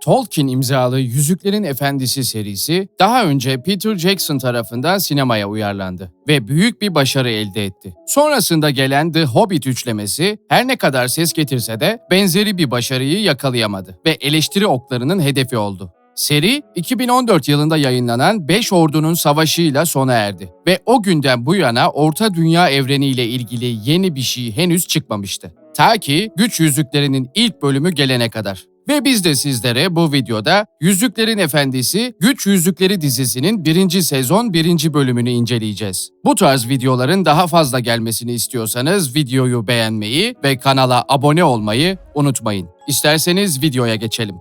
Tolkien imzalı Yüzüklerin Efendisi serisi daha önce Peter Jackson tarafından sinemaya uyarlandı ve büyük bir başarı elde etti. Sonrasında gelen The Hobbit üçlemesi her ne kadar ses getirse de benzeri bir başarıyı yakalayamadı ve eleştiri oklarının hedefi oldu. Seri 2014 yılında yayınlanan Beş Ordu'nun Savaşı'yla sona erdi ve o günden bu yana Orta Dünya evreniyle ilgili yeni bir şey henüz çıkmamıştı. Ta ki Güç Yüzüklerinin ilk bölümü gelene kadar. Ve biz de sizlere bu videoda Yüzüklerin Efendisi Güç Yüzükleri dizisinin birinci sezon birinci bölümünü inceleyeceğiz. Bu tarz videoların daha fazla gelmesini istiyorsanız videoyu beğenmeyi ve kanala abone olmayı unutmayın. İsterseniz videoya geçelim.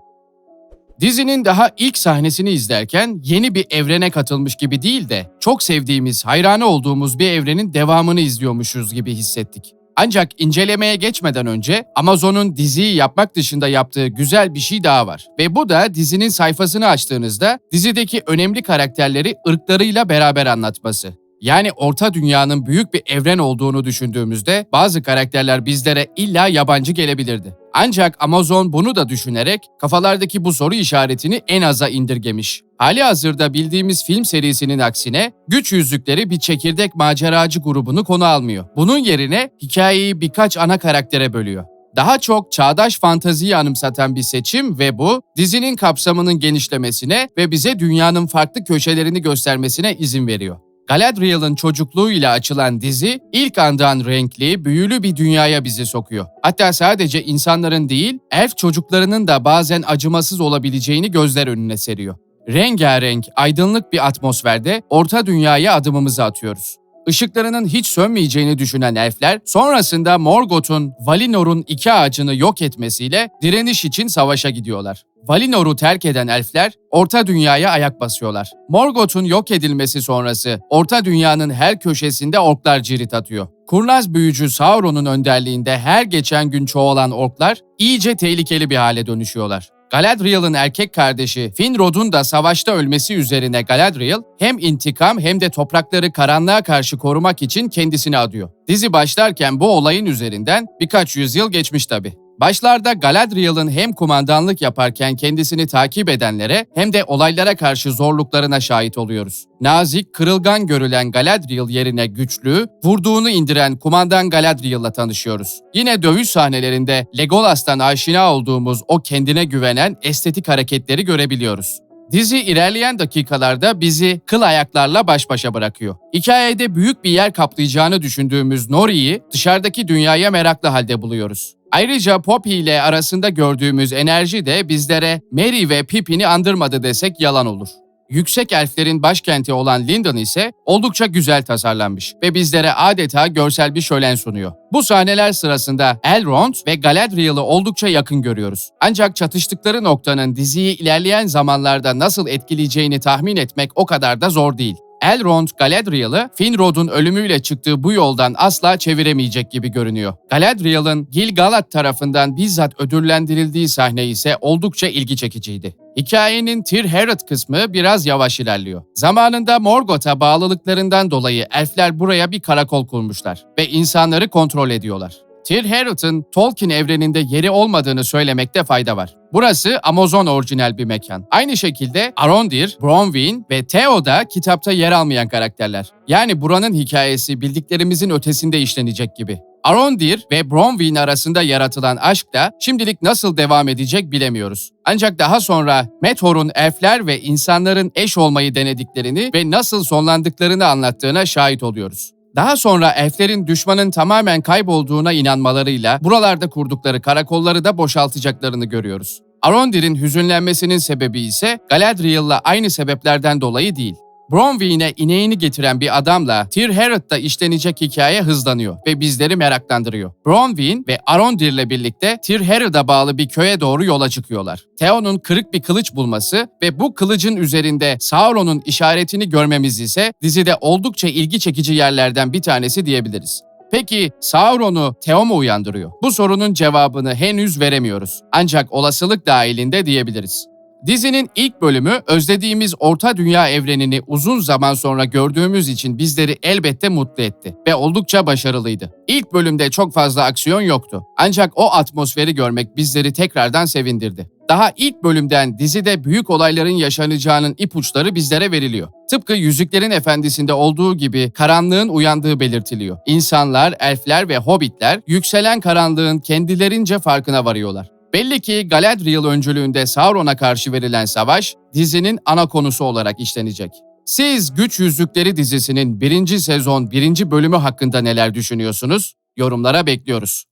Dizinin daha ilk sahnesini izlerken yeni bir evrene katılmış gibi değil de çok sevdiğimiz, hayranı olduğumuz bir evrenin devamını izliyormuşuz gibi hissettik. Ancak incelemeye geçmeden önce Amazon'un diziyi yapmak dışında yaptığı güzel bir şey daha var. Ve bu da dizinin sayfasını açtığınızda dizideki önemli karakterleri ırklarıyla beraber anlatması. Yani orta dünyanın büyük bir evren olduğunu düşündüğümüzde bazı karakterler bizlere illa yabancı gelebilirdi. Ancak Amazon bunu da düşünerek kafalardaki bu soru işaretini en aza indirgemiş. Hali hazırda bildiğimiz film serisinin aksine Güç Yüzükleri bir çekirdek maceracı grubunu konu almıyor. Bunun yerine hikayeyi birkaç ana karaktere bölüyor. Daha çok çağdaş fantaziyi anımsatan bir seçim ve bu dizinin kapsamının genişlemesine ve bize dünyanın farklı köşelerini göstermesine izin veriyor. Galadriel'in çocukluğuyla açılan dizi ilk andan renkli, büyülü bir dünyaya bizi sokuyor. Hatta sadece insanların değil, elf çocuklarının da bazen acımasız olabileceğini gözler önüne seriyor. Rengarenk, aydınlık bir atmosferde orta dünyaya adımımızı atıyoruz. Işıklarının hiç sönmeyeceğini düşünen elfler sonrasında Morgoth'un Valinor'un iki ağacını yok etmesiyle direniş için savaşa gidiyorlar. Valinor'u terk eden elfler Orta Dünya'ya ayak basıyorlar. Morgoth'un yok edilmesi sonrası Orta Dünya'nın her köşesinde orklar cirit atıyor. Kurnaz büyücü Sauron'un önderliğinde her geçen gün çoğalan orklar iyice tehlikeli bir hale dönüşüyorlar. Galadriel'in erkek kardeşi Finrod'un da savaşta ölmesi üzerine Galadriel hem intikam hem de toprakları karanlığa karşı korumak için kendisini adıyor. Dizi başlarken bu olayın üzerinden birkaç yüzyıl geçmiş tabi. Başlarda Galadriel'in hem kumandanlık yaparken kendisini takip edenlere hem de olaylara karşı zorluklarına şahit oluyoruz. Nazik, kırılgan görülen Galadriel yerine güçlü, vurduğunu indiren kumandan Galadriel'la tanışıyoruz. Yine dövüş sahnelerinde Legolas'tan aşina olduğumuz o kendine güvenen estetik hareketleri görebiliyoruz. Dizi ilerleyen dakikalarda bizi kıl ayaklarla baş başa bırakıyor. Hikayede büyük bir yer kaplayacağını düşündüğümüz Nori'yi dışarıdaki dünyaya meraklı halde buluyoruz. Ayrıca Poppy ile arasında gördüğümüz enerji de bizlere Merry ve Pippin'i andırmadı desek yalan olur. Yüksek elflerin başkenti olan Lindon ise oldukça güzel tasarlanmış ve bizlere adeta görsel bir şölen sunuyor. Bu sahneler sırasında Elrond ve Galadriel'ı oldukça yakın görüyoruz. Ancak çatıştıkları noktanın diziyi ilerleyen zamanlarda nasıl etkileyeceğini tahmin etmek o kadar da zor değil. Elrond Galadriel'ı Finrod'un ölümüyle çıktığı bu yoldan asla çeviremeyecek gibi görünüyor. Galadriel'ın Gil-galad tarafından bizzat ödüllendirildiği sahne ise oldukça ilgi çekiciydi. Hikayenin Tir-Herod kısmı biraz yavaş ilerliyor. Zamanında Morgoth'a bağlılıklarından dolayı elfler buraya bir karakol kurmuşlar ve insanları kontrol ediyorlar. Tir Herald'ın Tolkien evreninde yeri olmadığını söylemekte fayda var. Burası Amazon orijinal bir mekan. Aynı şekilde Arondir, Bronwyn ve Theo da kitapta yer almayan karakterler. Yani buranın hikayesi bildiklerimizin ötesinde işlenecek gibi. Arondir ve Bronwyn arasında yaratılan aşk da şimdilik nasıl devam edecek bilemiyoruz. Ancak daha sonra Methor'un elfler ve insanların eş olmayı denediklerini ve nasıl sonlandıklarını anlattığına şahit oluyoruz. Daha sonra elflerin düşmanın tamamen kaybolduğuna inanmalarıyla buralarda kurdukları karakolları da boşaltacaklarını görüyoruz. Arondir'in hüzünlenmesinin sebebi ise Galadriel'la aynı sebeplerden dolayı değil. Bronwyn'e ineğini getiren bir adamla Tir Herald'da işlenecek hikaye hızlanıyor ve bizleri meraklandırıyor. Bronwyn ve Arondir'le birlikte Tir Herald'a bağlı bir köye doğru yola çıkıyorlar. Theon'un kırık bir kılıç bulması ve bu kılıcın üzerinde Sauron'un işaretini görmemiz ise dizide oldukça ilgi çekici yerlerden bir tanesi diyebiliriz. Peki Sauron'u Theo mu uyandırıyor? Bu sorunun cevabını henüz veremiyoruz. Ancak olasılık dahilinde diyebiliriz. Dizinin ilk bölümü özlediğimiz Orta Dünya evrenini uzun zaman sonra gördüğümüz için bizleri elbette mutlu etti ve oldukça başarılıydı. İlk bölümde çok fazla aksiyon yoktu. Ancak o atmosferi görmek bizleri tekrardan sevindirdi. Daha ilk bölümden dizide büyük olayların yaşanacağının ipuçları bizlere veriliyor. Tıpkı Yüzüklerin Efendisi'nde olduğu gibi karanlığın uyandığı belirtiliyor. İnsanlar, elfler ve hobbitler yükselen karanlığın kendilerince farkına varıyorlar. Belli ki Galadriel öncülüğünde Sauron'a karşı verilen savaş dizinin ana konusu olarak işlenecek. Siz Güç Yüzükleri dizisinin birinci sezon birinci bölümü hakkında neler düşünüyorsunuz? Yorumlara bekliyoruz.